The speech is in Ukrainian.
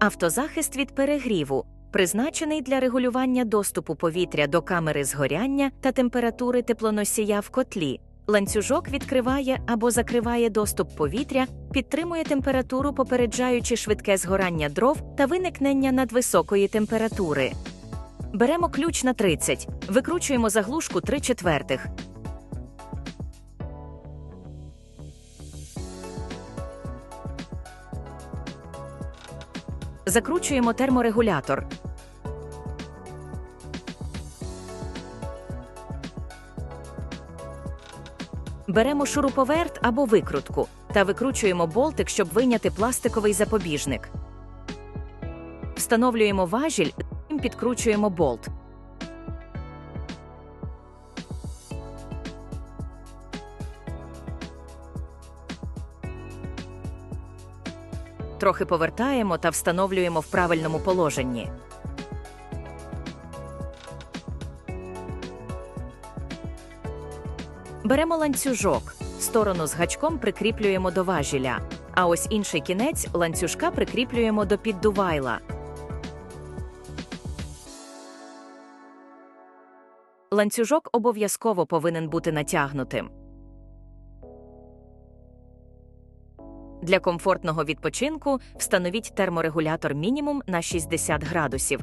Автозахист від перегріву призначений для регулювання доступу повітря до камери згоряння та температури теплоносія в котлі. Ланцюжок відкриває або закриває доступ повітря, підтримує температуру, попереджаючи швидке згорання дров та виникнення надвисокої температури. Беремо ключ на 30, викручуємо заглушку 3 четвертих. Закручуємо терморегулятор. Беремо шуруповерт або викрутку та викручуємо болтик, щоб вийняти пластиковий запобіжник. Встановлюємо важіль, підкручуємо болт. Трохи повертаємо та встановлюємо в правильному положенні. Беремо ланцюжок, сторону з гачком прикріплюємо до важіля, а ось інший кінець ланцюжка прикріплюємо до піддувайла. Ланцюжок обов'язково повинен бути натягнутим. Для комфортного відпочинку встановіть терморегулятор мінімум на 60 градусів.